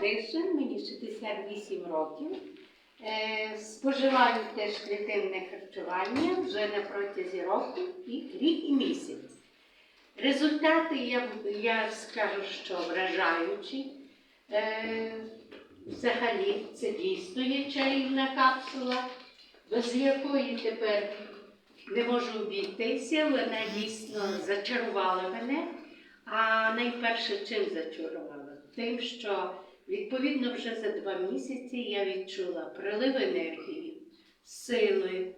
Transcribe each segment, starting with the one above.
Радишин, мені 68 років. Е, Споживаю теж клітинне харчування вже на протязі року і рік і місяць. Результати я, я скажу, що вражаючі. Е, Взагалі, це дійсно є чарівна капсула, без якої тепер не можу обійтися. Вона дійсно зачарувала мене. А найперше чим зачарувала? Тим, що відповідно вже за два місяці я відчула прилив енергії, сили.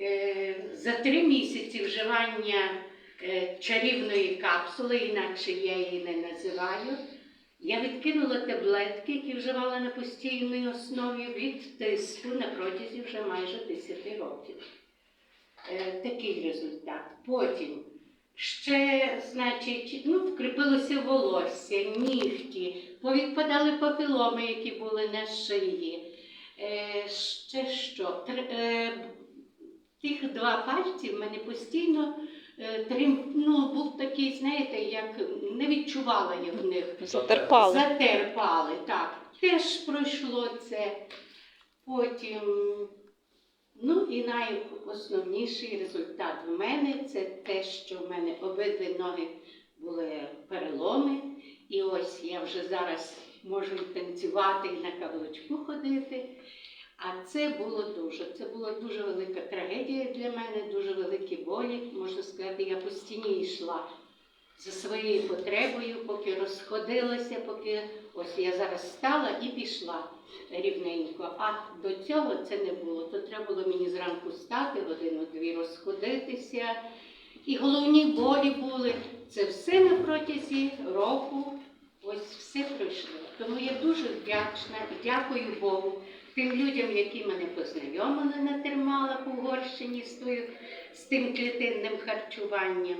Е, За три місяці вживання е, чарівної капсули, інакше я її не називаю, я відкинула таблетки, які вживала на постійній основі від тиску на протязі вже майже 10 років. Е, Такий результат. Потім ще, значить, ну, вкріпилося волосся, нігті, повідпадали папіломи, які були на шиї. Е, ще що? Тр- е, Тих два пальці в мене постійно е, трим, ну, був такий, знаєте, як не відчувала я в них. Затерпали. Затерпали, так. Теж пройшло це. Потім, ну і найосновніший результат в мене це те, що в мене обидві ноги були переломи. І ось я вже зараз можу і танцювати і на каблучку ходити. А це було дуже, це була дуже велика трагедія для мене, дуже великі болі. Можна сказати, я по стіні йшла за своєю потребою, поки розходилася, поки ось я зараз стала і пішла рівненько. А до цього це не було. То треба було мені зранку стати, годину-дві розходитися. І головні болі були. Це все на протязі року. Ось все пройшло. Тому я дуже вдячна і дякую Богу тим людям, які мене познайомили на Термалах Угорщині з тим клітинним харчуванням.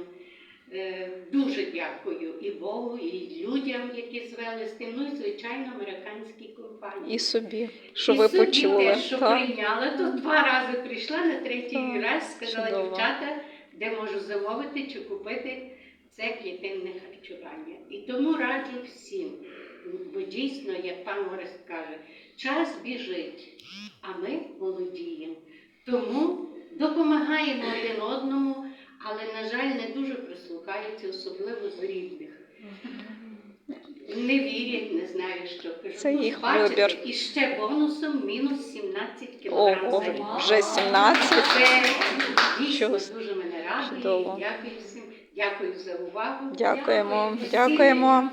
Е, Дуже дякую і Богу, і людям, які звели з тим, ну і звичайно американській компанії. І собі, що І ви собі почули. Теж, що так? прийняла. Тут два рази прийшла, на третій Так, раз сказала чудово. дівчата, де можу замовити чи купити це клітинне харчування. І тому раджу всім, бо дійсно, як пан Орест каже, час біжить, а ми молодіємо. Тому допомагаємо один одному, але, на жаль, не дуже прислухаються, особливо з рідних. Не вірять, не знаю, що кажу. Це Ну, їх бачите, вибір. І ще бонусом мінус 17 кілограм за рік. вже 17. Це дійсно дуже мене радує. Дякую всім. Дякую за увагу. Дякуємо. Дякуємо.